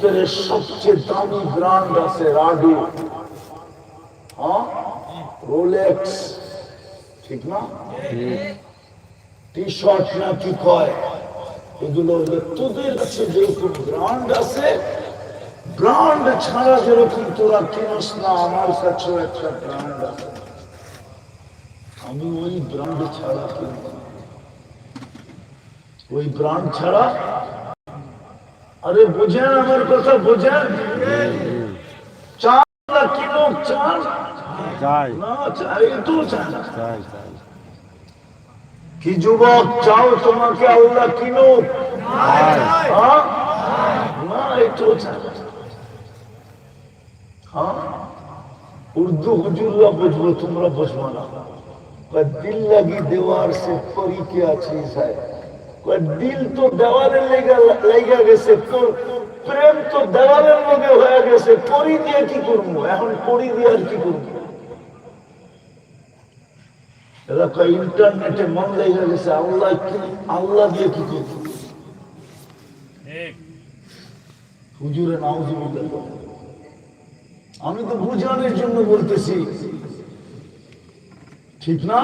ভিতরে সবচেয়ে দামি ব্র্যান্ড আছে রাডু। হ্যাঁ? রোলেক্স ঠিক না? টি শার্ট না কি কয়? এগুলো তোদের কাছে ব্র্যান্ড আছে ব্র্যান্ড ছাড়া যেরকম তোরা কিনস না, আমার কাছেও একটা ব্র্যান্ড আছে। আমি ওই ব্র্যান্ড ছাড়া কিনব ওই ব্র্যান্ড ছাড়া আরে বোঝেন আমার কথা বোঝেন চান না কিনো চান চাই না চাই তো চান না চাই চাই কি যুবক চাও তোমাকে আল্লাহ কিনো হ্যাঁ? না একটু চাই না। হ্যাঁ উর্দু হুজুররা বুঝব তোমরা বুঝব না কয় দিল লাগি দেওয়ার সে পরি কে আছিস है? কয় দিল তো দেওয়ালে লেগা গেছে তোর প্রেম তো দেওয়ালের লগে হয়ে গেছে পরি দিয়ে কি করব? এখন পরি দিয়ে আর কি করব? এরা কয় ইন্টারনেটে মন লেগে গেছে আল্লাহ কি আল্লাহ দিয়ে কি করব? হুজুরে নাউজুবিল্লাহ। আমি তো বুঝানোর জন্য বলতেছি। ঠিক না?